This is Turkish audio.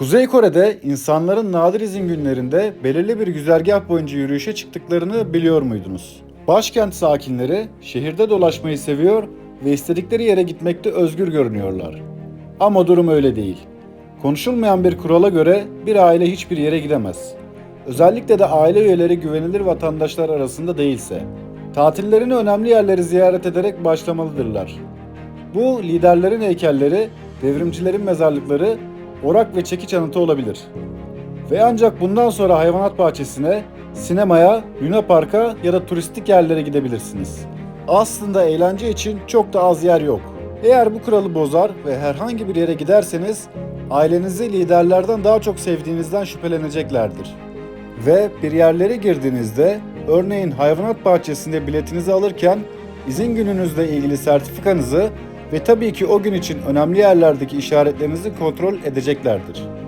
Kuzey Kore'de insanların nadir izin günlerinde belirli bir güzergah boyunca yürüyüşe çıktıklarını biliyor muydunuz? Başkent sakinleri şehirde dolaşmayı seviyor ve istedikleri yere gitmekte özgür görünüyorlar. Ama durum öyle değil. Konuşulmayan bir kurala göre bir aile hiçbir yere gidemez. Özellikle de aile üyeleri güvenilir vatandaşlar arasında değilse. Tatillerini önemli yerleri ziyaret ederek başlamalıdırlar. Bu liderlerin heykelleri, devrimcilerin mezarlıkları, orak ve çekiç anıtı olabilir. Ve ancak bundan sonra hayvanat bahçesine, sinemaya, Luna Park'a ya da turistik yerlere gidebilirsiniz. Aslında eğlence için çok da az yer yok. Eğer bu kuralı bozar ve herhangi bir yere giderseniz ailenizi liderlerden daha çok sevdiğinizden şüpheleneceklerdir. Ve bir yerlere girdiğinizde örneğin hayvanat bahçesinde biletinizi alırken izin gününüzle ilgili sertifikanızı ve tabii ki o gün için önemli yerlerdeki işaretlerinizi kontrol edeceklerdir.